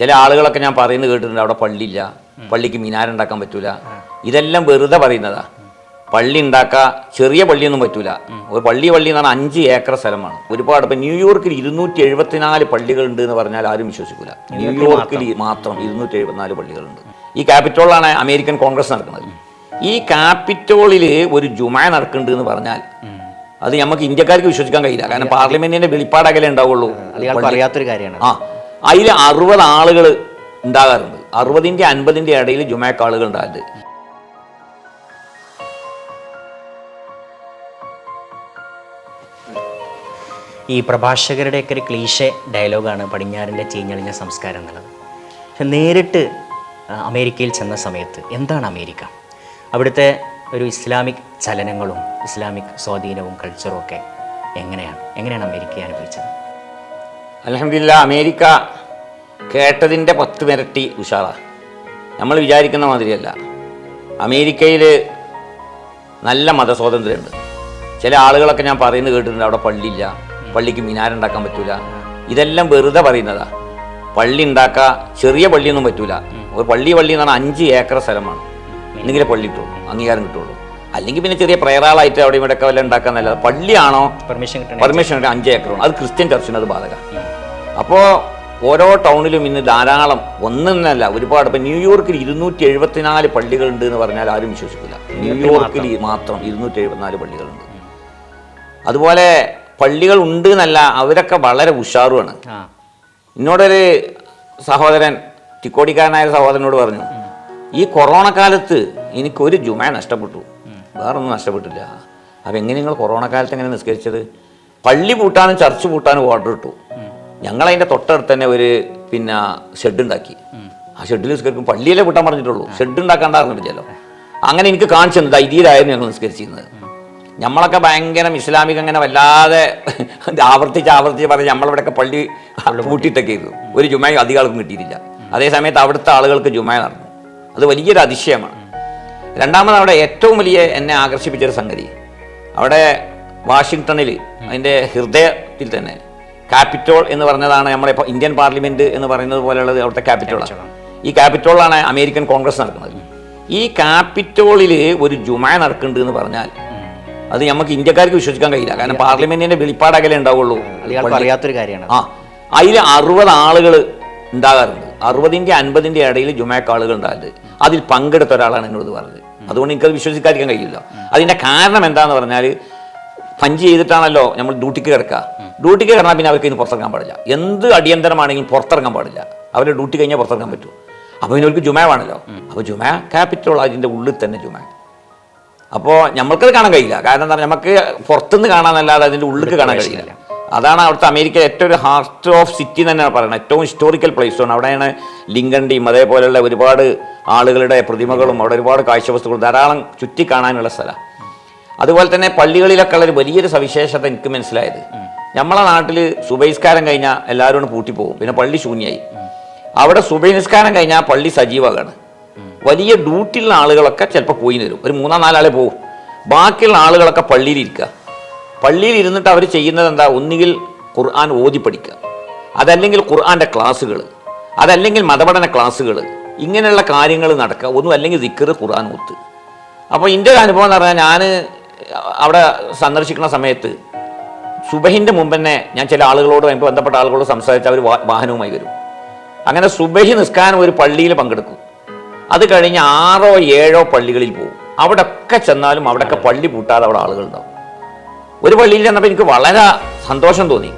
ചില ആളുകളൊക്കെ ഞാൻ പറയുന്നത് കേട്ടിട്ടുണ്ട് അവിടെ പള്ളിയില്ല പള്ളിക്ക് മിനാരുണ്ടാക്കാൻ പറ്റൂല. ഇതെല്ലാം വെറുതെ പറയുന്നതാ. പള്ളി ഉണ്ടാക്കുക ചെറിയ പള്ളിയൊന്നും പറ്റൂല. ഒരു പള്ളി പള്ളി എന്ന് പറഞ്ഞാൽ അഞ്ച് ഏക്കർ സ്ഥലമാണ്. ഒരുപാട് ഇപ്പം ന്യൂയോർക്കിൽ ഇരുന്നൂറ്റി എഴുപത്തിനാല് പള്ളികളുണ്ട് എന്ന് പറഞ്ഞാൽ ആരും വിശ്വസിക്കില്ല ന്യൂയോർക്കിൽ മാത്രം ഇരുന്നൂറ്റി എഴുപത്തിനാല് പള്ളികളുണ്ട്. ഈ ക്യാപിറ്റോളിലാണ് അമേരിക്കൻ കോൺഗ്രസ് നടക്കുന്നത്. ഈ ക്യാപിറ്റോളിൽ ഒരു ജുമാ നടക്കുന്നുണ്ട് എന്ന് പറഞ്ഞാൽ അത് നമുക്ക് ഇന്ത്യക്കാർക്ക് വിശ്വസിക്കാൻ കഴിയില്ല. കാരണം പാർലമെന്റിന്റെ വെളിപ്പാടകലേ ഉണ്ടാവുള്ളൂ. അറിയാത്തൊരു കാര്യമാണ്. ആ. അതിൽ അറുപത് ആളുകൾ ഉണ്ടാകാറുണ്ട്. അറുപതിന്റെ അൻപതിന്റെ ഇടയിൽ ജുമാക്ക് ആളുകൾ ഉണ്ടാകുന്നത് ഈ പ്രഭാഷകരുടെയൊക്കെ ഒരു ക്ലീശെ ഡയലോഗാണ് പടിഞ്ഞാറിന്റെ ചീഞ്ഞളിഞ്ഞ സംസ്കാരം എന്നുള്ളത്. പക്ഷെ നേരിട്ട് അമേരിക്കയിൽ ചെന്ന സമയത്ത് എന്താണ് അമേരിക്ക? അവിടുത്തെ ഒരു ഇസ്ലാമിക് ചലനങ്ങളും ഇസ്ലാമിക് സ്വാധീനവും കൾച്ചറും ഒക്കെ എങ്ങനെയാണ്? എങ്ങനെയാണ് അമേരിക്കയെ അനുഭവിച്ചത്? അലഹമില്ല അമേരിക്ക കേട്ടതിന്റെ പത്ത് മിരട്ടി ഉഷാറാണ് നമ്മൾ വിചാരിക്കുന്ന മാതിരിയല്ല. അമേരിക്കയിൽ നല്ല മതസ്വാതന്ത്ര്യമുണ്ട് ചില ആളുകളൊക്കെ ഞാൻ പറയുന്നത് കേട്ടിട്ടുണ്ട് അവിടെ പള്ളിയില്ല പള്ളിക്ക് മിനാരുണ്ടാക്കാൻ പറ്റൂല. ഇതെല്ലാം വെറുതെ പറയുന്നതാ. പള്ളി ഉണ്ടാക്കുക ചെറിയ പള്ളിയൊന്നും പറ്റൂല. ഒരു പള്ളി പള്ളി എന്ന് പറഞ്ഞാൽ അഞ്ച് ഏക്കർ സ്ഥലമാണ്. എന്തെങ്കിലും പള്ളി കിട്ടുള്ളൂ അംഗീകാരം കിട്ടുള്ളൂ. അല്ലെങ്കിൽ പിന്നെ ചെറിയ പ്രയറാളായിട്ട് അവിടെ ഇവിടെയൊക്കെ വല്ല ഉണ്ടാക്കാന്നല്ല പള്ളിയാണോ? പെർമിഷൻ പെർമിഷൻ അഞ്ച് ഏക്കറാണ് അത് ക്രിസ്ത്യൻ ചർച്ചിന് അത് ബാധക. അപ്പോൾ ഓരോ ടൗണിലും ഇന്ന് ധാരാളം ഒന്നല്ല ഒരുപാട്. ഇപ്പം ന്യൂയോർക്കിൽ ഇരുന്നൂറ്റി എഴുപത്തിനാല് പള്ളികളുണ്ട് എന്ന് പറഞ്ഞാൽ ആരും വിശ്വസിക്കില്ല. ന്യൂയോർക്കിൽ മാത്രം ഇരുന്നൂറ്റി എഴുപത്തിനാല് പള്ളികളുണ്ട്. അതുപോലെ പള്ളികൾ ഉണ്ട് എന്നല്ല അവരൊക്കെ വളരെ ഉഷാറുമാണ്. എന്നോടൊരു സഹോദരൻ തിക്കോടിക്കാരനായ സഹോദരനോട് പറഞ്ഞു ഈ കൊറോണ കാലത്ത് എനിക്കൊരു ജുമ നഷ്ടപ്പെട്ടു. വേറൊന്നും നഷ്ടപ്പെട്ടില്ല. അപ്പം എങ്ങനെ നിങ്ങൾ കൊറോണ കാലത്ത് എങ്ങനെ നിസ്കരിച്ചത്? പള്ളി പൂട്ടാനും ചർച്ച് പൂട്ടാനും ഓർഡർ ഇട്ടു. ഞങ്ങളതിന്റെ തൊട്ടടുത്ത് തന്നെ ഒരു പിന്നെ ഷെഡ് ഉണ്ടാക്കി. ആ ഷെഡിൽ നിസ്കരിക്കും പള്ളിയിലെ വിട്ടാൻ പറഞ്ഞിട്ടുള്ളൂ. ഷെഡ് ഉണ്ടാക്കാണ്ടായിരുന്നില്ലല്ലോ അങ്ങനെ എനിക്ക് കാണിച്ചു തന്നത്. ഐതിയിലായിരുന്നു ഞങ്ങൾ നിസ്കരിച്ചിരുന്നത്. നമ്മളൊക്കെ ഭയങ്കര ഇസ്ലാമിക അങ്ങനെ വല്ലാതെ ആവർത്തിച്ച് ആവർത്തിച്ച് പറഞ്ഞ് നമ്മളിവിടെയൊക്കെ പള്ളി പൂട്ടിയിട്ടൊക്കെ ചെയ്തു ഒരു ജുമായ അധികം ആൾക്കും കിട്ടിയിട്ടില്ല. അതേസമയത്ത് അവിടുത്തെ ആളുകൾക്ക് ജുമായ നടന്നു. അത് വലിയൊരു അതിശയമാണ്. രണ്ടാമത് അവിടെ ഏറ്റവും വലിയ എന്നെ ആകർഷിപ്പിച്ചൊരു സംഗതി. അവിടെ വാഷിങ്ടണിൽ അതിന്റെ ഹൃദയത്തിൽ തന്നെ ക്യാപിറ്റോൾ എന്ന് പറഞ്ഞതാണ് നമ്മുടെ ഇപ്പോൾ ഇന്ത്യൻ പാർലമെന്റ് എന്ന് പറയുന്നത് പോലെയുള്ളത് അവിടുത്തെ ക്യാപിറ്റോളാണ് ഈ ക്യാപിറ്റോളാണ് അമേരിക്കൻ കോൺഗ്രസ് നടക്കുന്നത്. ഈ ക്യാപിറ്റോളിൽ ഒരു ജുമാ നടക്കുന്നുണ്ട് എന്ന് പറഞ്ഞാൽ അത് നമുക്ക് ഇന്ത്യക്കാർക്ക് വിശ്വസിക്കാൻ കഴിയില്ല. കാരണം പാർലമെന്റിന്റെ വെളിപ്പാടകലേ ഉണ്ടാവുള്ളൂ. അറിയാത്തൊരു കാര്യമാണ്. ആ അതിൽ അറുപത് ആളുകൾ ഉണ്ടാകാറുണ്ട്. അറുപതിന്റെ അൻപതിന്റെ ഇടയിൽ ജുമാക്ക് ആളുകൾ ഉണ്ടാകരുത്. അതിൽ പങ്കെടുത്ത ഒരാളാണ് എന്നോട് പറഞ്ഞത്. അതുകൊണ്ട് എനിക്കത് വിശ്വസിക്കാതിരിക്കാൻ കഴിയില്ല. അതിന്റെ കാരണം എന്താന്ന് പറഞ്ഞാൽ പഞ്ച് ചെയ്തിട്ടാണല്ലോ നമ്മൾ ഡ്യൂട്ടിക്ക് കിടക്കുക. ഡ്യൂട്ടിക്ക് കിടന്നാൽ പിന്നെ അവർക്ക് ഇന്ന് പുറത്തിറങ്ങാൻ പാടില്ല. എന്ത് അടിയന്തരമാണെങ്കിലും പുറത്തിറങ്ങാൻ പാടില്ല. അവരുടെ ഡ്യൂട്ടി കഴിഞ്ഞാൽ പുറത്തിറങ്ങാൻ പറ്റും. അപ്പോൾ പിന്നെ അവർക്ക് ജുമ വേണമല്ലോ അപ്പോൾ ജുമ ക്യാപിറ്റൽ അതിന്റെ ഉള്ളിൽ തന്നെ ജുമ. അപ്പോൾ നമ്മൾക്കത് കാണാൻ കഴിയില്ല. കാരണം എന്താ പറയുക നമുക്ക് പുറത്തുനിന്ന് കാണാനല്ലാതെ അതിന്റെ ഉള്ളിൽ കാണാൻ കഴിയില്ല. അതാണ് അവിടുത്തെ അമേരിക്ക ഏറ്റവും ഒരു ഹാർട്ട് ഓഫ് സിറ്റി തന്നെയാണ് പറയുന്നത്. ഏറ്റവും ഹിസ്റ്റോറിക്കൽ പ്ലേസാണ് അവിടെയാണ് ലിങ്കണ്ടിയും അതേപോലെയുള്ള ഒരുപാട് ആളുകളുടെ പ്രതിമകളും അവിടെ ഒരുപാട് കാഴ്ചവസ്തുക്കളും ധാരാളം ചുറ്റി കാണാനുള്ള സ്ഥലം. അതുപോലെ തന്നെ പള്ളികളിലൊക്കെ ഉള്ള ഒരു വലിയൊരു സവിശേഷത എനിക്ക് മനസ്സിലായത്. നമ്മളെ നാട്ടിൽ സുബൈസ്കാരം കഴിഞ്ഞാൽ എല്ലാവരും പൂട്ടിപ്പോകും. പിന്നെ പള്ളി ശൂന്യായി. അവിടെ സുബൈനിസ്കാരം കഴിഞ്ഞാൽ പള്ളി സജീവമാണ് വലിയ ഡ്യൂട്ടിയുള്ള ആളുകളൊക്കെ ചിലപ്പോൾ പോയി തരും ഒരു മൂന്നാം നാലാളെ പോകും ബാക്കിയുള്ള ആളുകളൊക്കെ പള്ളിയിലിരിക്കുക പള്ളിയിൽ ഇരുന്നിട്ട് അവർ ചെയ്യുന്നത് എന്താ? ഒന്നുകിൽ ഖുർആൻ ഓതി പഠിക്കുക. അതല്ലെങ്കിൽ ഖുർആന്റെ ക്ലാസ്സുകൾ അതല്ലെങ്കിൽ മതപഠന ക്ലാസ്സുകൾ ഇങ്ങനെയുള്ള കാര്യങ്ങൾ നടക്കുക. ഒന്നും അല്ലെങ്കിൽ ദിക്കറ് ഖുർആൻ ഒത്ത് അപ്പോൾ എന്റെ ഒരു അനുഭവം എന്ന് പറഞ്ഞാൽ ഞാൻ അവിടെ സന്ദർശിക്കുന്ന സമയത്ത് സുബഹിന്റെ മുമ്പ് തന്നെ ഞാൻ ചില ആളുകളോട് എനിക്ക് ബന്ധപ്പെട്ട ആളുകളോട് സംസാരിച്ച് അവർ വാഹനവുമായി വരും. അങ്ങനെ സുബഹി നിസ്കാരം ഒരു പള്ളിയിൽ പങ്കെടുക്കും. അത് കഴിഞ്ഞ് ആറോ ഏഴോ പള്ളികളിൽ പോകും. അവിടെ ഒക്കെ ചെന്നാലും അവിടെയൊക്കെ പള്ളി പൂട്ടാതെ അവിടെ ആളുകളുണ്ടാവും ഒരു പള്ളിയിൽ ചെന്നപ്പോൾ എനിക്ക് വളരെ സന്തോഷം തോന്നി.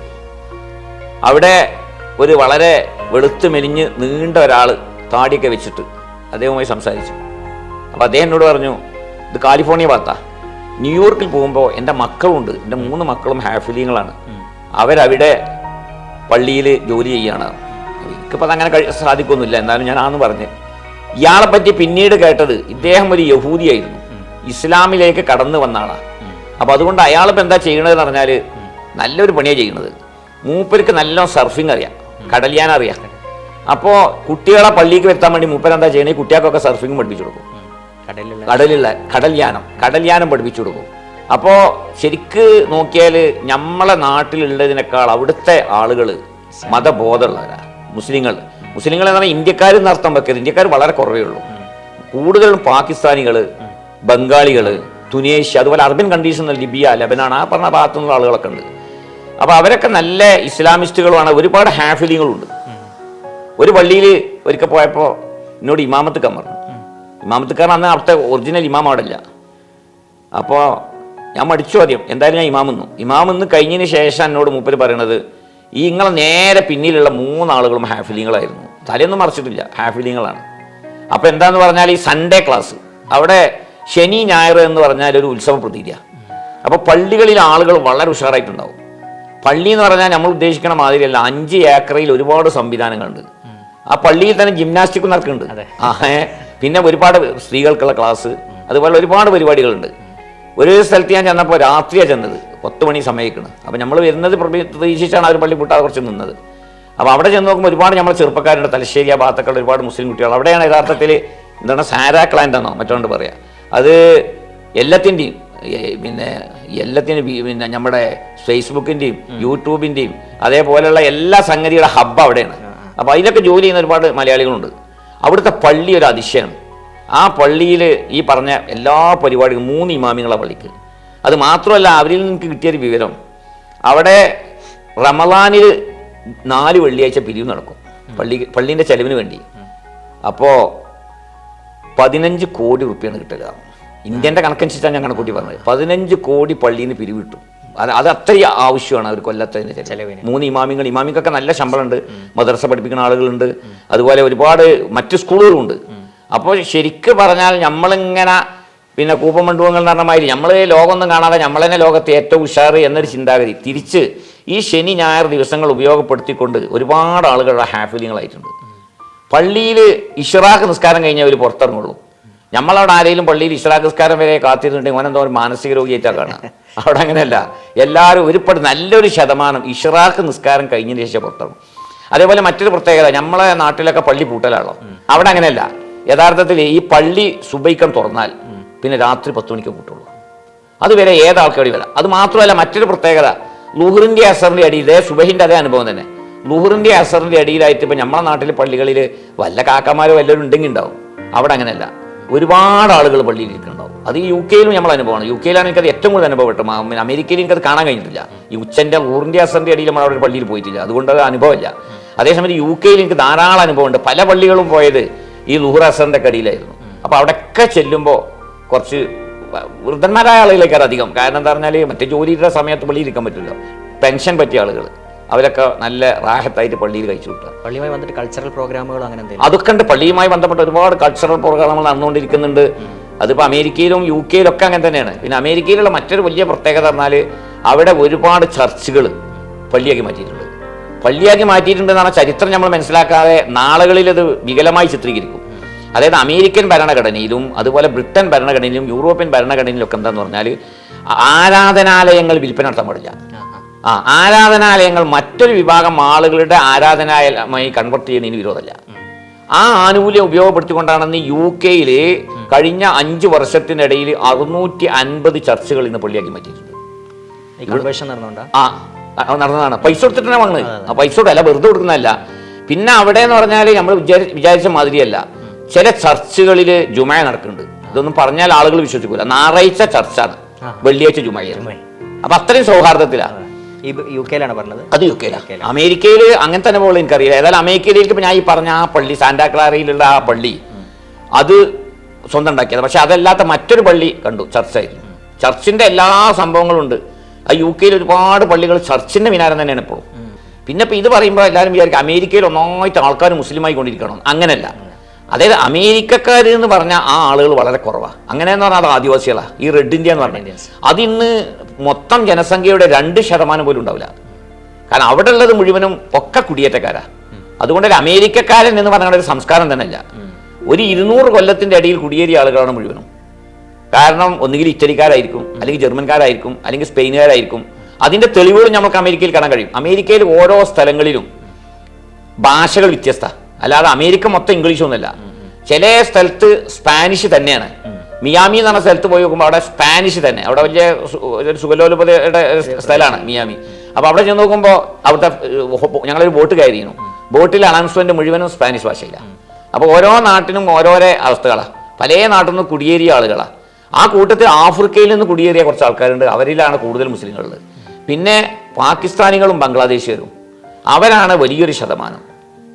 അവിടെ ഒരു വളരെ വെളുത്ത് മെലിഞ്ഞ് നീണ്ട ഒരാൾ താടിയൊക്കെ വെച്ചിട്ട് അദ്ദേഹവുമായി സംസാരിച്ചു. അപ്പോൾ അദ്ദേഹം എന്നോട് പറഞ്ഞു ഇത് കാലിഫോർണിയ ഭാഗത്താ. ന്യൂയോർക്കിൽ പോകുമ്പോൾ എന്റെ മക്കളുണ്ട്. എന്റെ മൂന്ന് മക്കളും ഹാഫിലിങ്ങളാണ് അവരവിടെ പള്ളിയിൽ ജോലി ചെയ്യുകയാണ്. എനിക്കിപ്പോൾ അതങ്ങനെ കഴി സാധിക്കൊന്നുമില്ല. എന്നാലും ഞാൻ ആന്ന് പറഞ്ഞ്. ഇയാളെ പറ്റി പിന്നീട് കേട്ടത് ഇദ്ദേഹം ഒരു യഹൂദിയായിരുന്നു. ഇസ്ലാമിലേക്ക് കടന്നു വന്നാണ്. ആളാണ് അപ്പോൾ അതുകൊണ്ട് അയാളിപ്പോൾ എന്താ ചെയ്യണതെന്ന് പറഞ്ഞാൽ നല്ലൊരു പണിയാണ് ചെയ്യുന്നത് മൂപ്പർക്ക് നല്ല സർഫിംഗ് അറിയാം. കടലിയാൻ അറിയാം. അപ്പോൾ കുട്ടികളെ പള്ളിക്ക് വരുത്താൻ വേണ്ടി മൂപ്പരെന്താ ചെയ്യണേ? കുട്ടികൾക്കൊക്കെ സർഫിംഗ് പഠിപ്പിച്ചു കൊടുക്കും. കടലിലുള്ള യാനം കടൽ യാനം പഠിപ്പിച്ചു കൊടുക്കും. അപ്പോൾ ശരിക്ക് നോക്കിയാൽ നമ്മളെ നാട്ടിലുള്ളതിനേക്കാൾ അവിടുത്തെ ആളുകൾ മതബോധമുള്ളവരാ മുസ്ലിങ്ങൾ മുസ്ലിങ്ങൾ എന്ന് പറഞ്ഞാൽ ഇന്ത്യക്കാരും നടത്താൻ വെക്കരുത്. ഇന്ത്യക്കാർ വളരെ കുറവേ ഉള്ളൂ. കൂടുതലും പാകിസ്ഥാനികൾ ബംഗാളികൾ തുനേഷ്യ അതുപോലെ അറബൻ കൺട്രീസ് ലിബിയ ലബനാൻ ആ പറഞ്ഞ ഭാഗത്തു നിന്നുള്ള ആളുകളൊക്കെ ഉണ്ട്. അപ്പോൾ അവരൊക്കെ നല്ല ഇസ്ലാമിസ്റ്റുകളുമാണ്. ഒരുപാട് ഹാഫിലിങ്ങളുണ്ട് ഒരു പള്ളിയിൽ ഒരിക്കൽ പോയപ്പോൾ എന്നോട് ഇമാമത്ത് പറഞ്ഞു ഇമാമത്തുക്കാരൻ അന്ന് അവിടുത്തെ ഒറിജിനൽ ഇമാം അവിടെ ഇല്ല അപ്പോൾ ഞാൻ മടിച്ചു ആദ്യം. എന്തായാലും ഞാൻ ഇമാമെന്നു ഇമാമെന്ന് കഴിഞ്ഞതിന് ശേഷം എന്നോട് മൂപ്പര് പറയണത് ഈ ഇങ്ങളെ നേരെ പിന്നിലുള്ള മൂന്നാളുകളും ഹാഫിലിങ്ങളായിരുന്നു. തലയൊന്നും മറിച്ചിട്ടില്ല. ഹാഫിലിങ്ങളാണ്. അപ്പോൾ എന്താന്ന് പറഞ്ഞാൽ ഈ സൺഡേ ക്ലാസ് അവിടെ ശനി ഞായർ എന്ന് പറഞ്ഞാൽ ഒരു ഉത്സവ പ്രതീതിയാണ് അപ്പോൾ പള്ളികളിൽ ആളുകൾ വളരെ ഉഷാറായിട്ടുണ്ടാവും. പള്ളി എന്ന് പറഞ്ഞാൽ നമ്മൾ ഉദ്ദേശിക്കുന്ന മാതിരിയല്ല. അഞ്ച് ഏക്കറയിൽ ഒരുപാട് സംവിധാനങ്ങളുണ്ട്. ആ പള്ളിയിൽ തന്നെ ജിംനാസ്റ്റിക് നടക്കുന്നുണ്ട്. ആ പിന്നെ ഒരുപാട് സ്ത്രീകൾക്കുള്ള ക്ലാസ് അതുപോലെ ഒരുപാട് പരിപാടികളുണ്ട്. ഒരു സ്ഥലത്ത് ഞാൻ ചെന്നപ്പോൾ രാത്രിയാണ് ചെന്നത്. പത്ത് മണി സമയക്കണം. അപ്പോൾ നമ്മൾ വരുന്നത് പ്രതി- പ്രതീക്ഷിച്ചാണ് അവർ പള്ളി പൂട്ടാതെ കുറച്ച് നിന്നത്. അപ്പോൾ അവിടെ ചെന്ന് നോക്കുമ്പോൾ ഒരുപാട് നമ്മൾ ചെറുപ്പക്കാരുണ്ട്. തലശ്ശേരി ആ ഭാഗത്തൊക്കെ ഒരുപാട് മുസ്ലിം കുട്ടികൾ അവിടെയാണ് യഥാർത്ഥത്തിൽ എന്താണ് സാരാ ക്ലാൻഡ് എന്നോ മറ്റോണ്ട് പറയാം. അത് എല്ലാത്തിന്റെയും പിന്നെ എല്ലാത്തിനും പിന്നെ നമ്മുടെ ഫേസ്ബുക്കിന്റെയും യൂട്യൂബിന്റെയും അതേപോലെയുള്ള എല്ലാ സംഗതിയുടെ ഹബ്ബ് അവിടെയാണ്. അപ്പോൾ അതിലൊക്കെ ജോലി ചെയ്യുന്ന ഒരുപാട് മലയാളികളുണ്ട്. അവിടുത്തെ പള്ളി ഒരു അതിശയം. ആ പള്ളിയിൽ ഈ പറഞ്ഞ എല്ലാ പരിപാടികളും മൂന്ന് ഇമാമിങ്ങളെ പള്ളിക്ക്. അത് മാത്രമല്ല അവരിൽ നിന്ന് കിട്ടിയൊരു വിവരം. അവിടെ റമദാനിൽ നാല് വെള്ളിയാഴ്ച പിരിവ് നടക്കും. പള്ളി പള്ളീന്റെ ചെലവിന് വേണ്ടി. അപ്പോൾ പതിനഞ്ച് കോടി റുപ്യാണ് കിട്ടുക. ഇന്ത്യന്റെ കണക്കനുസരിച്ചാണ് ഞാൻ കണക്കൂട്ടി പറഞ്ഞത്. പതിനഞ്ച് കോടി പള്ളിയിൽ നിന്ന് പിരിവ് കിട്ടും. അത് അത് അത്രയും ആവശ്യമാണ് അവർ കൊല്ലത്തതിന്റെ ചെലവ്. ചെലവിന്. മൂന്ന് ഇമാമിങ്ങൾ ഇമാമിക്കൊക്കെ നല്ല ശമ്പളമുണ്ട്. മദ്രസ പഠിപ്പിക്കുന്ന ആളുകളുണ്ട്. അതുപോലെ ഒരുപാട് മറ്റ് സ്കൂളുകളുണ്ട്. അപ്പോൾ ശരിക്ക് പറഞ്ഞാൽ നമ്മളിങ്ങനെ പിന്നെ കൂപ്പമണ്ഡുവങ്ങൾ എന്ന് പറഞ്ഞ മാതിരി നമ്മൾ ലോകമൊന്നും കാണാതെ നമ്മൾ തന്നെ ലോകത്തെ ഏറ്റവും ഉഷാറ് എന്നൊരു ചിന്താഗതി. തിരിച്ച് ഈ ശനി ഞായർ ദിവസങ്ങൾ ഉപയോഗപ്പെടുത്തിക്കൊണ്ട് ഒരുപാട് ആളുകളുടെ ഹാഫിലിങ്ങളായിട്ടുണ്ട്. പള്ളിയിൽ ഇഷറാഖ് നിസ്കാരം കഴിഞ്ഞാൽ അവർ പുറത്തിറങ്ങുള്ളൂ. നമ്മളവിടെ ആരെങ്കിലും പള്ളിയിൽ ഇഷ്ടാകസ്കാരം നിസ്കാരം വരെ കാത്തിരുന്നുണ്ടെങ്കിൽ ഓനെന്തോ ഒരു മാനസിക രോഗിയായിട്ടാണ് കാണുക അവിടെ അങ്ങനെയല്ല. എല്ലാവരും ഒരുപാട് നല്ലൊരു ശതമാനം ഇഷ്റാഖ് നിസ്കാരം കഴിഞ്ഞതിന് ശേഷം പുറത്തിറങ്ങും അതേപോലെ മറ്റൊരു പ്രത്യേകത നമ്മളെ നാട്ടിലൊക്കെ പള്ളി പൂട്ടലാണോ? അവിടെ അങ്ങനെയല്ല. യഥാർത്ഥത്തിൽ ഈ പള്ളി സുബൈക്കം തുറന്നാൽ പിന്നെ രാത്രി പത്ത് മണിക്ക് പൂട്ടുള്ളൂ. അതുവരെ ഏതാൾക്കാടി വരാം? അത് മാത്രമല്ല മറ്റൊരു പ്രത്യേകത. ലുഹറിന്റെ അസറിന്റെ അടിയിൽ ഇതേ സുബഹിന്റെ അതേ അനുഭവം തന്നെ. ലുഹറിന്റെ അസറിന്റെ അടിയിലായിട്ട് ഇപ്പം നമ്മുടെ നാട്ടിലെ പള്ളികളിൽ വല്ല കാക്കമാരോ വല്ലവരും ഉണ്ടെങ്കിൽ ഉണ്ടാവും. അവിടെ അങ്ങനെയല്ല. ഒരുപാട് ആളുകൾ പള്ളിയിൽ ഇരിക്കുന്നുണ്ടാവും. അത് ഈ യു കെയിലും നമ്മൾ അനുഭവമാണ്. യു കെയിലാണ് എനിക്കത് ഏറ്റവും കൂടുതൽ അനുഭവപ്പെട്ടു അമേരിക്കയിൽ എനിക്കത് കാണാൻ കഴിഞ്ഞിട്ടില്ല. ഈ ഉച്ചന്റെ ഊറിന്റെ അസറിന്റെ അടിയിൽ നമ്മൾ അവിടെ ഒരു പള്ളിയിൽ പോയിട്ടില്ല. അതുകൊണ്ട് അത് അനുഭവമില്ല. അതേസമയം യു കെയിൽ എനിക്ക് ധാരാളം അനുഭവമുണ്ട്. പല പള്ളികളും പോയത് ഈ ലുഹുർ അസറിന്റെ കടിയിലായിരുന്നു അപ്പോൾ അവിടെയൊക്കെ ചെല്ലുമ്പോൾ കുറച്ച് വൃദ്ധന്മാരായ ആളുകളേക്കാർ അധികം. കാരണം എന്താ പറഞ്ഞാൽ മറ്റേ ജോലിയുടെ സമയത്ത് പള്ളിയിൽ ഇരിക്കാൻ പറ്റില്ല പെൻഷൻ പറ്റിയ ആളുകൾ അവരൊക്കെ നല്ല റാഹത്തായിട്ട് പള്ളിയിൽ കഴിച്ചു വിട്ടുക പള്ളിയുമായി വന്നിട്ട് കൾച്ചറൽ പ്രോഗ്രാമുകൾ അങ്ങനെ എന്തെങ്കിലും? അതൊക്കെ ഉണ്ട്. പള്ളിയുമായി ബന്ധപ്പെട്ട ഒരുപാട് കൾച്ചറൽ പ്രോഗ്രാമുകൾ നടന്നുകൊണ്ടിരിക്കുന്നുണ്ട്. അതിപ്പോൾ അമേരിക്കയിലും യു കെയിലൊക്കെ അങ്ങനെ തന്നെയാണ്. പിന്നെ അമേരിക്കയിലുള്ള മറ്റൊരു വലിയ പ്രത്യേകത പറഞ്ഞാൽ അവിടെ ഒരുപാട് ചർച്ചുകൾ പള്ളിയാക്കി മാറ്റിയിട്ടുണ്ട്. പള്ളിയാക്കി മാറ്റിയിട്ടുണ്ടെന്നാണ് ചരിത്രം നമ്മൾ മനസ്സിലാക്കാതെ നാളുകളിൽ അത് വികലമായി ചിത്രീകരിക്കും. അതായത് അമേരിക്കൻ ഭരണഘടനയിലും അതുപോലെ ബ്രിട്ടൻ ഭരണഘടനയിലും യൂറോപ്യൻ ഭരണഘടനയിലും ഒക്കെ എന്താന്ന് പറഞ്ഞാൽ ആരാധനാലയങ്ങൾ വിൽപ്പന നടത്താൻ പാടില്ല. ആ ആരാധനാലയങ്ങൾ മറ്റൊരു വിഭാഗം ആളുകളുടെ ആരാധനാലയമായി കൺവെർട്ട് ചെയ്യുന്നതിന് വിരോധമല്ല. ആ ആനുകൂല്യം ഉപയോഗപ്പെടുത്തിക്കൊണ്ടാണെന്ന് യു കെയിൽ കഴിഞ്ഞ അഞ്ച് വർഷത്തിനിടയിൽ അറുന്നൂറ്റി അൻപത് ചർച്ചുകൾ ഇന്ന് പള്ളിയാക്കി മാറ്റിയിട്ടുണ്ട്. ആ നടന്നതാണ്. പൈസ കൊടുത്തിട്ടാണ് വാങ്ങുന്നത് ആ പൈസ കൊടുത്തല്ല വെറുതെ കൊടുക്കുന്നതല്ല. പിന്നെ അവിടെ എന്ന് പറഞ്ഞാൽ നമ്മൾ വിചാരി വിചാരിച്ച മാതിരിയല്ല. ചില ചർച്ചുകളിൽ ജുമായ നടക്കുന്നുണ്ട്. ഇതൊന്നും പറഞ്ഞാൽ ആളുകൾ വിശ്വസിക്കൂല. ഞായറാഴ്ച ചർച്ചാണ്. വെള്ളിയാഴ്ച ജുമായ അപ്പൊ അത്രയും സൗഹാർദ്ദത്തിലാണ് യു കെയിലാണ് പറഞ്ഞത്. അത് യു കെയിലാണ് അമേരിക്കയിൽ അങ്ങനത്തെ പോലെ എനിക്കറിയില്ല. ഏതായാലും അമേരിക്കയിലേക്ക് ഞാൻ ഈ പറഞ്ഞ ആ പള്ളി സാന്റാ ക്ലാരയിലുള്ള ആ പള്ളി അത് സ്വന്തം ഉണ്ടാക്കിയത്. പക്ഷെ അതല്ലാത്ത മറ്റൊരു പള്ളി കണ്ടു ചർച്ചായിരുന്നു. ചർച്ചിന്റെ എല്ലാ സംഭവങ്ങളും ഉണ്ട് ആ യു കെയിൽ ഒരുപാട് പള്ളികൾ ചർച്ചിന്റെ വിനാരം തന്നെയാണ് ഇപ്പോഴും. പിന്നെ ഇപ്പൊ ഇത് പറയുമ്പോൾ എല്ലാവരും വിചാരിക്കും അമേരിക്കയിൽ ഒന്നായിട്ട് ആൾക്കാർ മുസ്ലിമായി കൊണ്ടിരിക്കണം? അങ്ങനെയല്ല. അതായത് അമേരിക്കക്കാർ എന്ന് പറഞ്ഞാൽ ആ ആളുകൾ വളരെ കുറവാണ് അങ്ങനെയെന്ന് പറഞ്ഞാൽ അത് ആദിവാസികളാണ് ഈ റെഡ് ഇന്ത്യ എന്ന് പറഞ്ഞാൽ അതിന്ന് മൊത്തം ജനസംഖ്യയുടെ രണ്ട് ശതമാനം പോലും ഉണ്ടാവില്ല. കാരണം അവിടെ ഉള്ളത് മുഴുവനും ഒക്കെ കുടിയേറ്റക്കാരാ. അതുകൊണ്ട് ഒരു അമേരിക്കക്കാരൻ എന്ന് പറയുന്ന ഒരു സംസ്കാരം തന്നെയല്ല. ഒരു ഇരുന്നൂറ് കൊല്ലത്തിന്റെ അടിയിൽ കുടിയേറിയ ആളുകളാണ് മുഴുവനും. കാരണം ഒന്നുകിൽ ഇറ്റലിക്കാരായിരിക്കും അല്ലെങ്കിൽ ജർമ്മൻകാരായിരിക്കും അല്ലെങ്കിൽ സ്പെയിനുകാരായിരിക്കും. അതിന്റെ തെളിവുകൾ നമുക്ക് അമേരിക്കയിൽ കാണാൻ കഴിയും. അമേരിക്കയിൽ ഓരോ സ്ഥലങ്ങളിലും ഭാഷകൾ വ്യത്യസ്ത. അല്ലാതെ അമേരിക്ക മൊത്തം ഇംഗ്ലീഷ് ഒന്നുമല്ല. ചില സ്ഥലത്ത് സ്പാനിഷ് തന്നെയാണ്. മിയാമി എന്ന് പറഞ്ഞ സ്ഥലത്ത് പോയി നോക്കുമ്പോൾ അവിടെ സ്പാനിഷ് തന്നെ. അവിടെ വലിയ ഒരു സുഖലോലുപതയുടെ സ്ഥലമാണ് മിയാമി. അപ്പോൾ അവിടെ ചെന്ന് നോക്കുമ്പോൾ അവിടുത്തെ ഞങ്ങളൊരു ബോട്ട് കയറിയിരുന്നു ബോട്ടിലെ അനൗൺസ്മെന്റ് മുഴുവനും സ്പാനിഷ് ഭാഷയിലാണ് അപ്പോൾ ഓരോ നാട്ടിനും ഓരോരോ അവസ്ഥകളാണ് പല നാട്ടിൽ നിന്ന് കുടിയേറിയ ആളുകളാണ് ആ കൂട്ടത്തിൽ ആഫ്രിക്കയിൽ നിന്ന് കുടിയേറിയ കുറച്ച് ആൾക്കാരുണ്ട്. അവരിലാണ് കൂടുതൽ മുസ്ലിങ്ങളുള്ളത്. പിന്നെ പാകിസ്ഥാനികളും ബംഗ്ലാദേശുകാരും അവരാണ് വലിയൊരു ശതമാനം.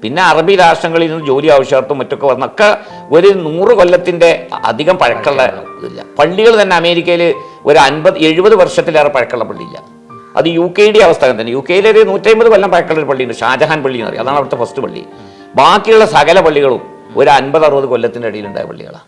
പിന്നെ അറബി രാഷ്ട്രങ്ങളിൽ നിന്ന് ജോലി ആവശ്യാർത്ഥം മറ്റൊക്കെ വന്നൊക്കെ ഒരു നൂറ് കൊല്ലത്തിന്റെ അധികം പഴക്കമുള്ള ഇതില്ല പള്ളികൾ തന്നെ അമേരിക്കയിൽ ഒരു അൻപത് എഴുപത് വർഷത്തിലേറെ പഴക്കമുള്ള പള്ളിയില്ല. അത് യു കെയുടെ അവസ്ഥ തന്നെ. യു കെയിൽ ഒരു നൂറ്റമ്പത് കൊല്ലം പഴക്കമുള്ള ഒരു പള്ളിയുണ്ട്. ഷാജഹാൻ പള്ളി എന്ന് പറയും. അതാണ് അവിടുത്തെ ഫസ്റ്റ് പള്ളി. ബാക്കിയുള്ള സകല പള്ളികളും ഒരു അൻപത് അറുപത് കൊല്ലത്തിന്റെ ഇടയിലുണ്ടായ പള്ളികളാണ്.